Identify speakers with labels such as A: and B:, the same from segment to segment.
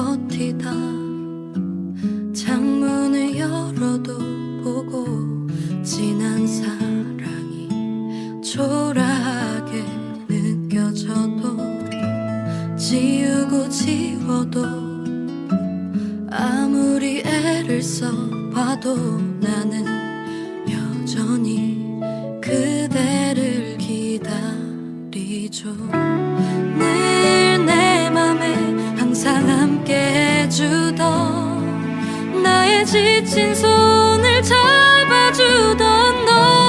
A: 버티다. 창문을 열어도 보고 지난 사랑이 초라하게 느껴져도 지우고 지워도 아무리 애를 써봐도 나는 여전히 그대를 기다리죠 주던 나의 지친 손을 잡아주던 너.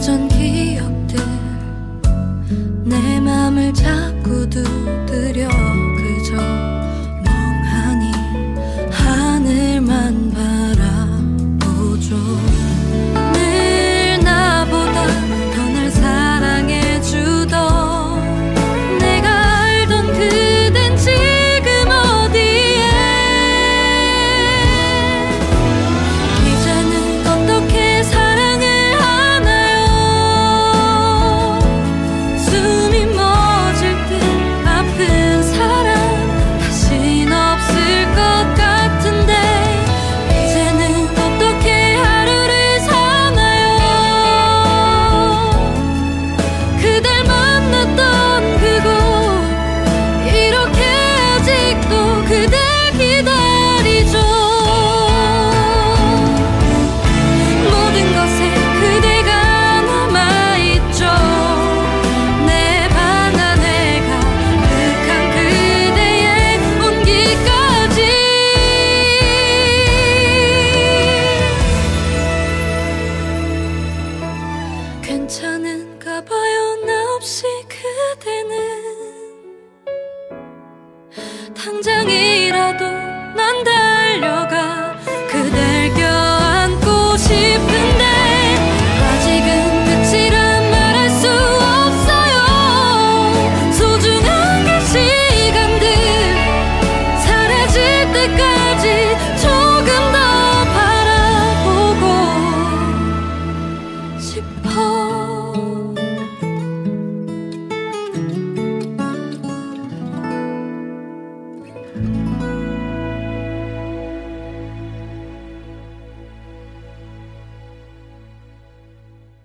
A: 예전 기억들 내 맘을 자꾸 두드려. 괜찮은가 봐요. 나 없이 그대는 당장이라도 난 달려가